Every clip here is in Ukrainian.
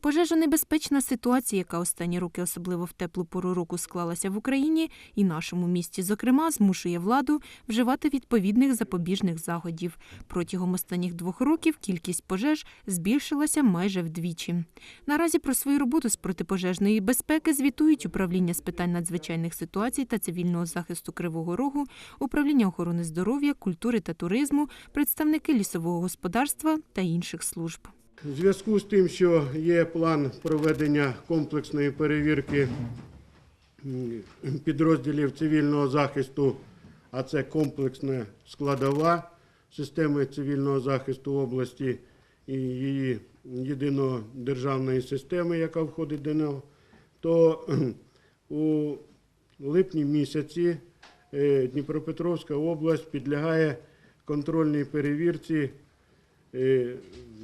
Пожежонебезпечна ситуація, яка останні роки, особливо в теплу пору року, склалася в Україні і нашому місті, зокрема, змушує владу вживати відповідних запобіжних заходів. Протягом останніх двох років кількість пожеж збільшилася майже вдвічі. Наразі про свою роботу з протипожежної безпеки звітують управління з питань надзвичайних ситуацій та цивільного захисту Кривого Рогу, управління охорони здоров'я, культури та туризму, представники лісового господарства та інших служб. У зв'язку з тим, що є план проведення комплексної перевірки підрозділів цивільного захисту, а це комплексна складова системи цивільного захисту області і її єдиної державної системи, яка входить до нього, то у липні місяці е, Дніпропетровська область підлягає контрольній перевірці е,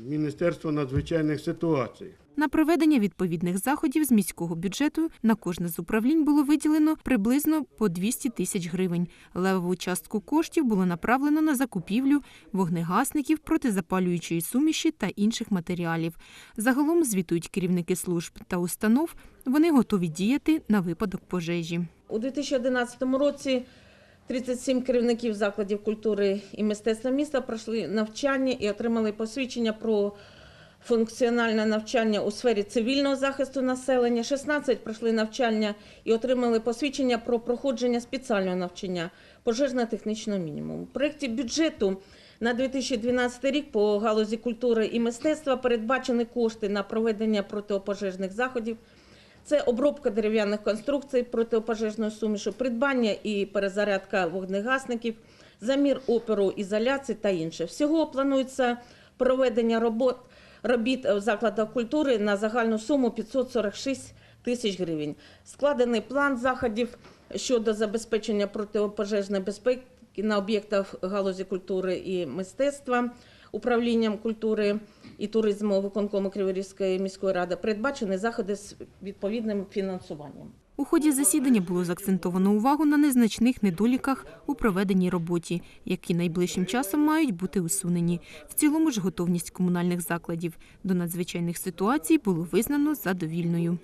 Міністерства надзвичайних ситуацій. На проведення відповідних заходів з міського бюджету на кожне з управлінь було виділено приблизно по 200 тисяч гривень. Левову частку коштів було направлено на закупівлю вогнегасників, протизапалюючої суміші та інших матеріалів. Загалом звітують керівники служб та установ. Вони готові діяти на випадок пожежі. У 2011 році 37 керівників закладів культури і мистецтва міста пройшли навчання і отримали посвідчення про функціональне навчання у сфері цивільного захисту населення. 16 пройшли навчання і отримали посвідчення про проходження спеціального навчання пожежно-технічного мінімуму. У проєкті бюджету на 2012 рік по галузі культури і мистецтва передбачені кошти на проведення протипожежних заходів це обробка дерев'яних конструкцій протипожежною сумішю, придбання і перезарядка вогнегасників, замір оперу ізоляції та інше. Всього планується проведення робот, робіт в закладах культури на загальну суму 546 тисяч гривень. Складений план заходів щодо забезпечення протипожежної безпеки на об'єктах галузі культури і мистецтва управлінням культури і туризму виконкому Криворізької міської ради передбачені заходи з відповідним фінансуванням. У ході засідання було заакцентовано увагу на незначних недоліках у проведеній роботі, які найближчим часом мають бути усунені. В цілому ж готовність комунальних закладів до надзвичайних ситуацій було визнано задовільною.